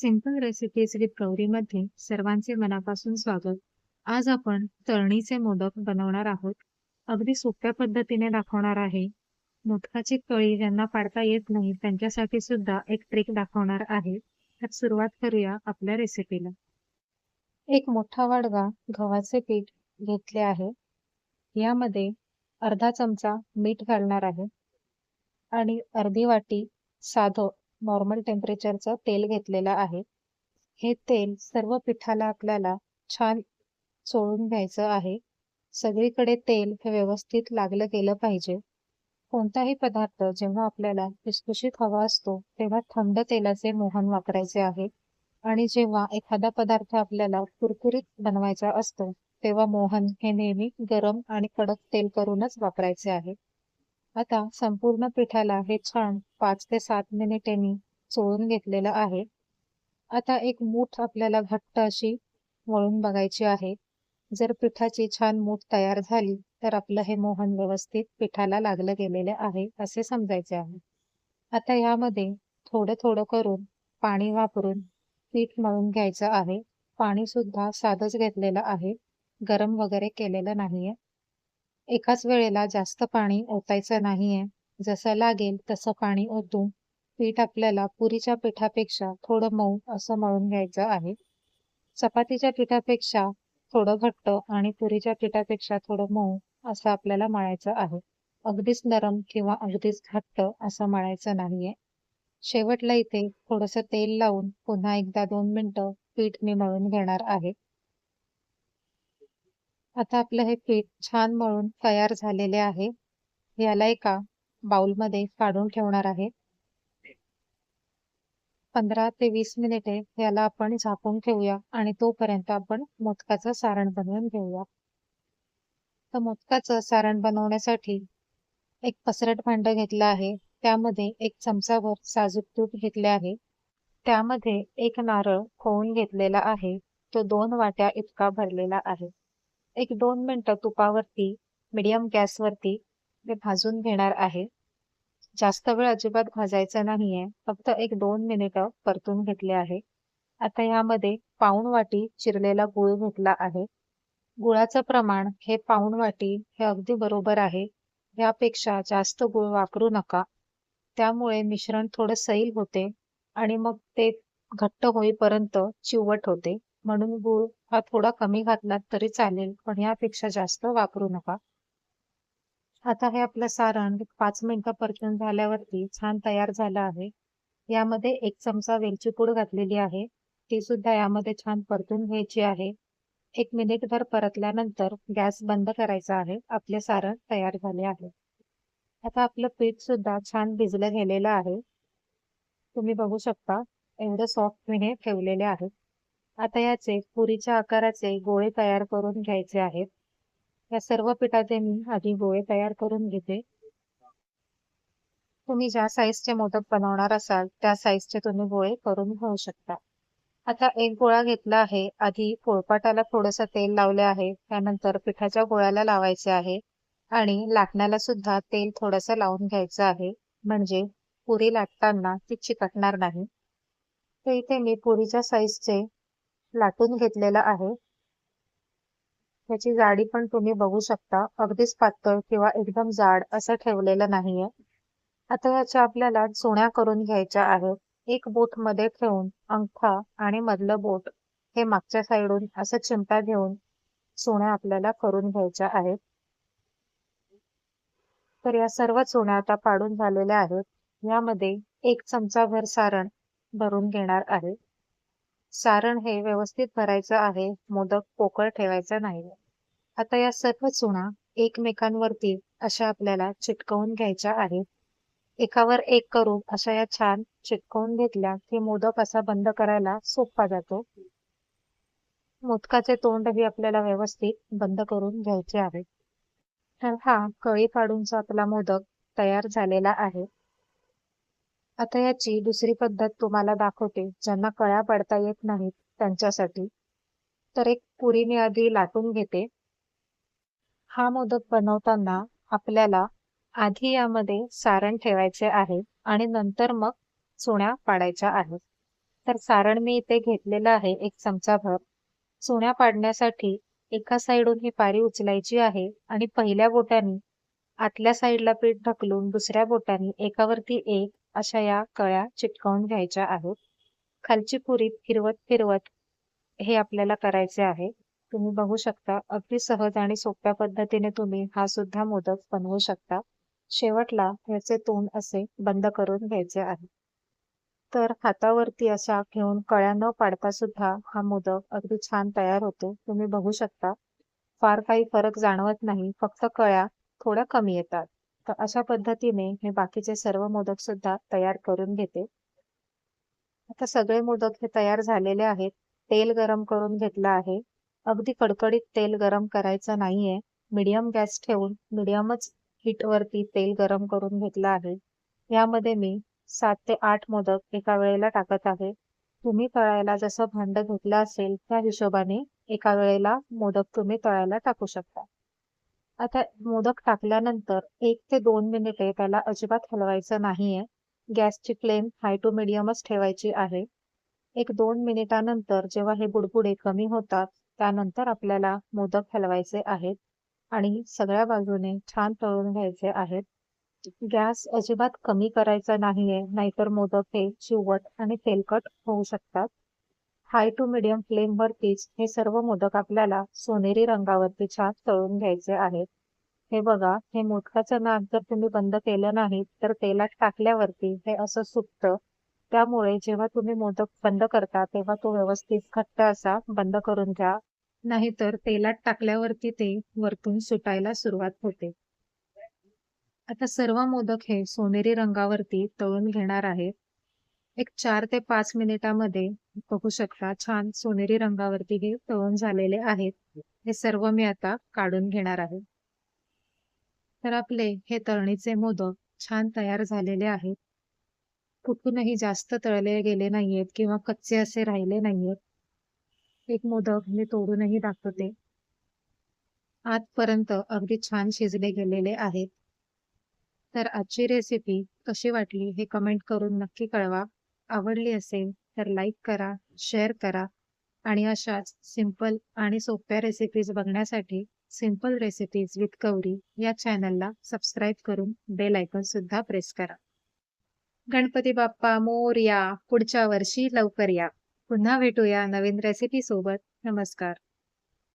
Simple recipes with गौरीमध्ये सर्वांचे मनापासून स्वागत. आज आपण तळणीचे मोदक बनवणार आहोत. अगदी सोप्या पद्धतीने दाखवणार आहे. मोदकाची कळी ज्यांना पाडता येत नाही त्यांच्यासाठी सुद्धा एक ट्रिक दाखवणार आहे. तर सुरुवात करूया आपल्या रेसिपीला एक मोठा वाडगा गव्हाचे पीठ घेतले आहे. यामध्ये अर्धा चमचा मीठ घालणार आहे. आणि अर्धी वाटी साधं नॉर्मल टेम्परेचरचं तेल घेतलेलं आहे. हे तेल सर्व पिठाला आपल्याला छान चोळून घ्यायचं आहे. सगळीकडे तेल हे व्यवस्थित लागलं गेलं पाहिजे. कोणताही पदार्थ जेव्हा आपल्याला खुसखुशीत हवा असतो तेव्हा थंड तेलाचे मोहन वापरायचे आहे. आणि जेव्हा एखादा पदार्थ आपल्याला कुरकुरीत बनवायचा असतो तेव्हा मोहन हे नेहमी गरम आणि कडक तेल करूनच वापरायचे आहे. आता संपूर्ण पिठाला हे छान पाच ते सात मिनिटांनी चोळून घेतलेलं आहे. आता एक मूठ आपल्याला घट्ट अशी वळून बघायची आहे. जर पिठाची छान मूठ तयार झाली तर आपलं हे मोहन व्यवस्थित पिठाला लागलं गेलेलं आहे असे समजायचे आहे. आता यामध्ये थोडं थोडं करून पाणी वापरून पीठ मळून घ्यायचं आहे. पाणी सुद्धा साधच घेतलेलं आहे. गरम वगैरे केलेलं नाहीये. एकाच वेळेला जास्त पाणी ओतायचं नाहीये. जसं लागेल तसं पाणी ओतून पीठ आपल्याला पुरीच्या पिठापेक्षा थोडं मऊ असं मळून घ्यायचं आहे. चपातीच्या पिठापेक्षा थोडं घट्ट आणि पुरीच्या पिठापेक्षा थोडं मऊ असं आपल्याला मळायचं आहे. अगदीच नरम किंवा अगदीच घट्ट असं मळायचं नाहीये. शेवटला इथे थोडस तेल लावून पुन्हा एकदा दोन मिनिटं पीठ मी मळून घेणार आहे. आता आपलं हे पीठ छान मळून तयार झालेले आहे. याला एका बाउलमध्ये काढून ठेवणार आहे. पंधरा ते वीस मिनिटे याला आपण झाकून ठेवूया आणि तोपर्यंत आपण मोदकाचं सारण बनवून घेऊया. तर मोदकाचं सारण बनवण्यासाठी एक पसरट भांड घेतलं आहे. त्यामध्ये एक चमचाभर साजूक तूप घेतले आहे. त्यामध्ये एक नारळ खोवून घेतलेला आहे. तो दोन वाट्या इतका भरलेला आहे. एक दोन मिनटं तुपावरती मीडियम गॅसवरती ते भाजून घेणार आहे. जास्त वेळ अजिबात भाजायचं नाहीये फक्त एक दोन मिनिटं परतून घेतले आहे. आता यामध्ये पाऊण वाटी चिरलेला गुळ घेतला आहे. गुळाचं प्रमाण हे पाऊण वाटी हे अगदी बरोबर आहे. यापेक्षा जास्त गुळ वापरू नका. त्यामुळे मिश्रण थोडं सैल होते आणि मग ते घट्ट होईपर्यंत चिवट होते. म्हणून गूळ हा थोडा कमी घातलात तरी चालेल पण यापेक्षा जास्त वापरू नका. आता हे आपलं सारण पाच मिनिटं परतून झाल्यावरती छान तयार झालं आहे. यामध्ये एक चमचा वेलची पूड घातलेली आहे. ती सुद्धा यामध्ये छान परतून घ्यायची आहे. एक मिनिटभर परतल्यानंतर गॅस बंद करायचा आहे. आपले सारण तयार झाले आहे. आता आपलं पीठ सुद्धा छान भिजलं गेलेलं आहे. तुम्ही बघू शकता एवढं सॉफ्ट मी हे ठेवलेले आहेत आता याचे पुरीच्या आकाराचे गोळे तयार करून घ्यायचे आहेत. या सर्व पिठाचे मी आधी गोळे तयार करून घेते. तुम्ही ज्या साईजचे मोदक बनवणार असाल त्या साईजचे तुम्ही गोळे करून घेऊ शकता. आता एक गोळा घेतला आहे. आधी पोळपाटाला थोडस तेल लावले आहे. त्यानंतर पिठाच्या गोळ्याला लावायचे आहे. आणि लाटण्याला सुद्धा तेल थोडस लावून घ्यायचं आहे. म्हणजे पुरी लाटताना ती चिकटणार नाही. तर इथे मी पुरीच्या साईजचे लाटून घेतलेला आहे. त्याची जाडी पण तुम्ही बघू शकता. अगदीच पातळ किंवा एकदम जाड असं ठेवलेलं नाहीये. आता याच्या आपल्याला चुण्या करून घ्यायच्या आहेत. एक बोटमध्ये ठेवून अंगठा आणि मधलं बोट हे मागच्या साईडून असं चिमटा घेऊन चुण्या आपल्याला करून घ्यायच्या आहेत. तर या सर्व चुण्या आता पाडून झालेल्या आहेत. यामध्ये एक चमचा भर सारण भरून घेणार आहे. सारण हे व्यवस्थित भरायचं आहे मोदक पोकळ ठेवायचा नाही. आता या सर्व चुना एकमेकांवरती अशा आपल्याला चिटकवून घ्यायच्या आहेत. एकावर एक करून अशा या छान चिटकवून घेतल्या की मोदक असा बंद करायला सोपा जातो. मोदकाचे तोंडही आपल्याला व्यवस्थित बंद करून घ्यायचे आहे. तर हा कळी पाडूनचा आपला मोदक तयार झालेला आहे. आता याची दुसरी पद्धत तुम्हाला दाखवते ज्यांना कळ्या पडता येत नाहीत त्यांच्यासाठी. तर एक पुरीने आधी लाटून घेते. हा मोदक बनवताना आपल्याला आधी यामध्ये सारण ठेवायचे आहे आणि नंतर मग चुण्या पाडायच्या आहेत. तर सारण मी इथे घेतलेलं आहे एक चमचाभर चुण्या पाडण्यासाठी एका साईडून ही पारी उचलायची आहे आणि पहिल्या बोटाने आतल्या साईडला पीठ ढकलून दुसऱ्या बोटाने एकावरती एक अशा या कळ्या चिटकवून घ्यायच्या आहेत. खालची पुरी फिरवत फिरवत हे आपल्याला करायचे आहे. तुम्ही बघू शकता अगदी सहज आणि सोप्या पद्धतीने तुम्ही हा सुद्धा मोदक बनवू शकता. शेवटला ह्याचे तोंड असे बंद करून घ्यायचे आहे. तर हातावरती अशा घेऊन कळ्या न पाडता सुद्धा हा मोदक अगदी छान तयार होतो. तुम्ही बघू शकता फार काही फरक जाणवत नाही फक्त कळ्या थोड्या कमी येतात. तर अशा पद्धतीने मी बाकीचे सर्व मोदक सुद्धा तयार करून घेते. आता सगळे मोदक हे तयार झालेले आहेत. तेल गरम करून घेतलं आहे. अगदी कडकडीत तेल गरम करायचं नाहीये. मीडियम गॅस ठेवून मीडियमच हीट वरती तेल गरम करून घेतलं आहे. यामध्ये मी सात ते आठ मोदक एका वेळेला टाकत आहे. तुम्ही तळायला जसं भांड घेतलं असेल त्या हिशोबाने एका वेळेला मोदक तुम्ही तळायला टाकू शकता. आता मोदक टाकल्यानंतर एक ते दोन मिनिटे त्याला अजिबात हलवायचं नाहीये. गॅसची फ्लेम हाय टू मिडियमच ठेवायची आहे. एक दोन मिनिटानंतर जेव्हा हे बुडबुडे कमी होतात त्यानंतर आपल्याला मोदक हलवायचे आहेत आणि सगळ्या बाजूने छान तळून घ्यायचे आहेत. गॅस अजिबात कमी करायचा नाहीये नाहीतर मोदक हे चिवट आणि तेलकट होऊ शकतात. हाय टू मिडियम फ्लेम वरतीच हे सर्व मोदक आपल्याला सोनेरी रंगावरती छान तळून घ्यायचे आहेत. हे बघा हे मोदकाचं नाक जर तुम्ही बंद केलं नाही तर तेलात टाकल्यावरती हे असं सुटतं. त्यामुळे जेव्हा तुम्ही मोदक बंद करता तेव्हा तो व्यवस्थित घट्ट असा बंद करून घ्या. नाहीतर तेलात टाकल्यावरती ते वरतून सुटायला सुरुवात होते. आता सर्व मोदक हे सोनेरी रंगावरती तळून घेणार आहेत. एक चार ते पाच मिनिटामध्ये बघू शकता छान सोनेरी रंगावरती हे तळून झालेले आहेत. हे सर्व मी आता काढून घेणार आहे. तर आपले हे तळणीचे मोदक छान तयार झालेले आहेत. कुठूनही जास्त तळले गेले नाहीयेत किंवा कच्चे असे राहिले नाहीयेत. एक मोदक मी तोडूनही दाखवते. आजपर्यंत अगदी छान शिजले गेलेले आहेत. तर आजची रेसिपी कशी वाटली हे कमेंट करून नक्की कळवा. आवडली असेल तर लाईक करा शेअर करा आणि अशाच सिंपल आणि सोप्या रेसिपीज बघण्यासाठी सिंपल रेसिपीज विथ गौरी या चॅनलला सबस्क्राईब करून बेल आयकॉन सुद्धा प्रेस करा. गणपती बाप्पा मोर या. पुढच्या वर्षी लवकर या. पुन्हा भेटूया नवीन रेसिपी सोबत. नमस्कार.